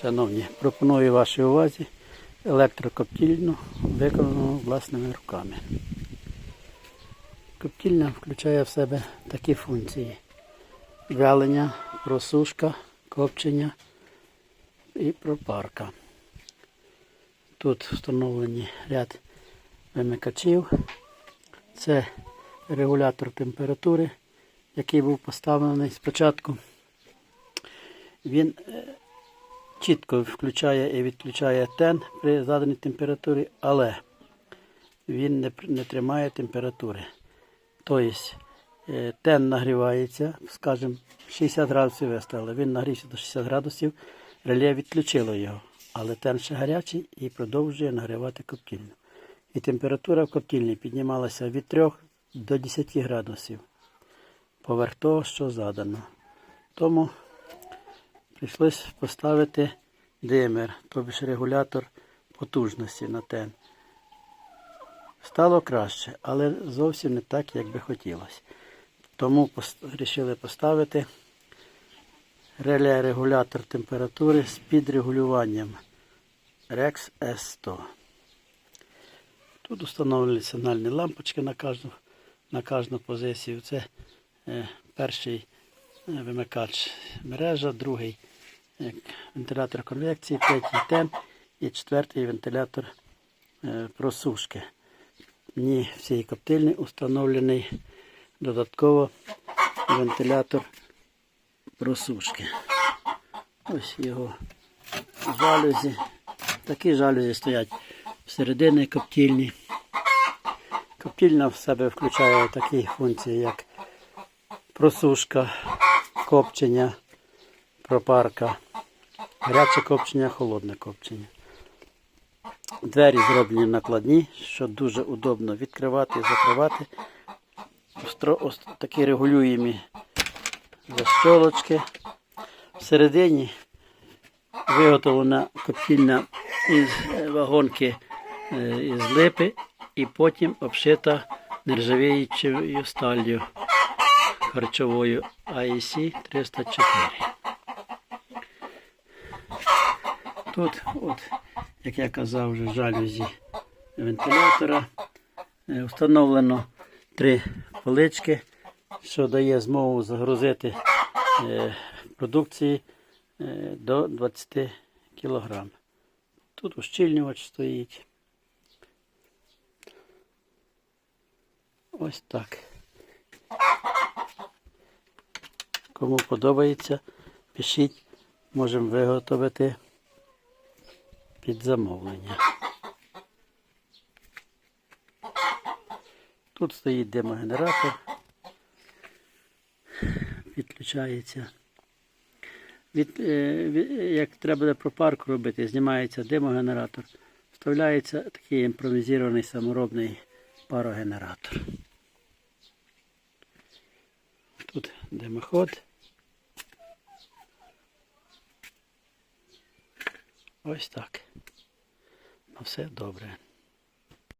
Шановні, пропоную вашій увазі електрокоптільну, виконану власними руками. Коптільня включає в себе такі функції: вялення, просушка, копчення і пропарка. Тут встановлені ряд вимикачів. Це регулятор температури, який був поставлений спочатку. Він е, чітко включає і відключає тен при заданій температурі, але він не, не тримає температури. Тобто е, тен нагрівається, скажімо, 60 градусів виставили. Він нагрівся до 60 градусів, реле відключило його. Але тен ще гарячий і продовжує нагрівати коптільню. І температура в коптільні піднімалася від 3 до 10 градусів поверх того, що задано. Тому прийшлось поставити димер, тобто регулятор потужності на тен. Стало краще, але зовсім не так, як би хотілося. Тому вирішили поставити реле регулятор температури з підрегулюванням Rex S100. Тут встановлені сигнальні лампочки на кожну, на кожну позицію. Це е, перший вимикач мережа, другий е, вентилятор конвекції, третій тен і четвертий вентилятор е, просушки. Мені в цій коптильні установлений додатково вентилятор просушки. Ось його жалюзі. Такі жалюзі стоять всередині коптильні. Коптільня в себе включає такі функції, як просушка, копчення, пропарка, гаряче копчення, холодне копчення. Двері зроблені накладні, що дуже удобно відкривати і закривати. Ось такі регулюємі защолочки. Всередині виготовлена коптільня із е, вагонки е, із липи і потім обшита нержавіючою сталлю харчовою IEC 304. Тут, от, як я казав, вже жалюзі вентилятора. Е, Встановлено три полички, що дає змогу загрузити е, продукції е, до 20 кг. Тут ущільнювач стоїть. Ось так. Кому подобається, пишіть, можемо виготовити під замовлення. Тут стоїть димогенератор, підключається. Від, е, як треба буде пропарку робити, знімається димогенератор, вставляється такий імпровізований саморобний парогенератор. Тут димоход. Ось так. На все добре.